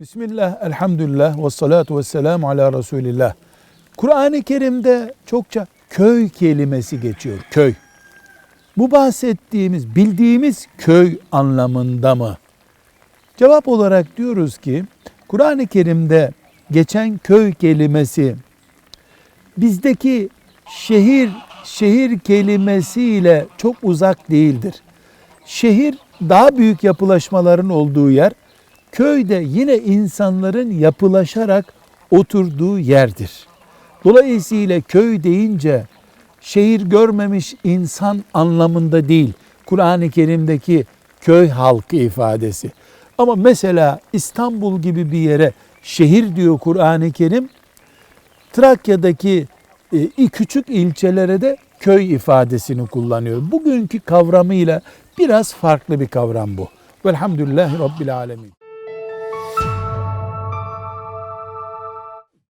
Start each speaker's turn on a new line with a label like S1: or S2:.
S1: Bismillah, elhamdülillah ve salatu ve selamu ala Resulillah. Kur'an-ı Kerim'de çokça köy kelimesi geçiyor, köy. Bu bahsettiğimiz, bildiğimiz köy anlamında mı? Cevap olarak diyoruz ki, Kur'an-ı Kerim'de geçen köy kelimesi, bizdeki şehir, şehir kelimesiyle çok uzak değildir. Şehir daha büyük yapılaşmaların olduğu yer, köyde yine insanların yapılaşarak oturduğu yerdir. Dolayısıyla köy deyince şehir görmemiş insan anlamında değil. Kur'an-ı Kerim'deki köy halkı ifadesi. Ama mesela İstanbul gibi bir yere şehir diyor Kur'an-ı Kerim. Trakya'daki e, küçük ilçelere de köy ifadesini kullanıyor. Bugünkü kavramıyla biraz farklı bir kavram bu. Velhamdülillahi Rabbil Alemin.